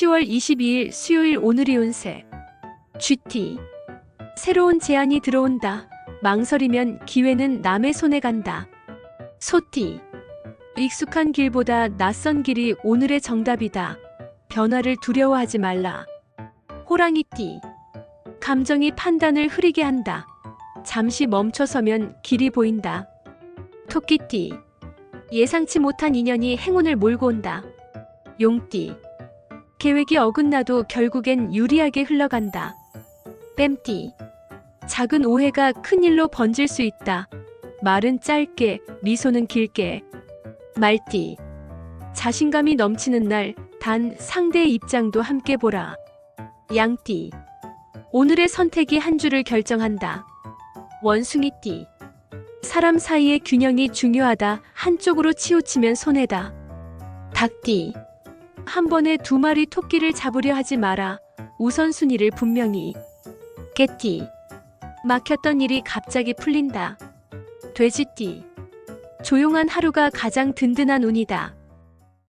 10월 22일 수요일 오늘이 운세. GT. 새로운 제안이 들어온다. 망설이면 기회는 남의 손에 간다. 소띠. 익숙한 길보다 낯선 길이 오늘의 정답이다. 변화를 두려워하지 말라. 호랑이띠. 감정이 판단을 흐리게 한다. 잠시 멈춰서면 길이 보인다. 토끼띠. 예상치 못한 인연이 행운을 몰고 온다. 용띠. 계획이 어긋나도 결국엔 유리하게 흘러간다. 뱀띠. 작은 오해가 큰 일로 번질 수 있다. 말은 짧게, 미소는 길게. 말띠. 자신감이 넘치는 날, 단 상대의 입장도 함께 보라. 양띠. 오늘의 선택이 한 줄을 결정한다. 원숭이띠. 사람 사이의 균형이 중요하다. 한쪽으로 치우치면 손해다. 닭띠. 한 번에 두 마리 토끼를 잡으려 하지 마라. 우선순위를 분명히. 개띠. 막혔던 일이 갑자기 풀린다. 돼지띠. 조용한 하루가 가장 든든한 운이다.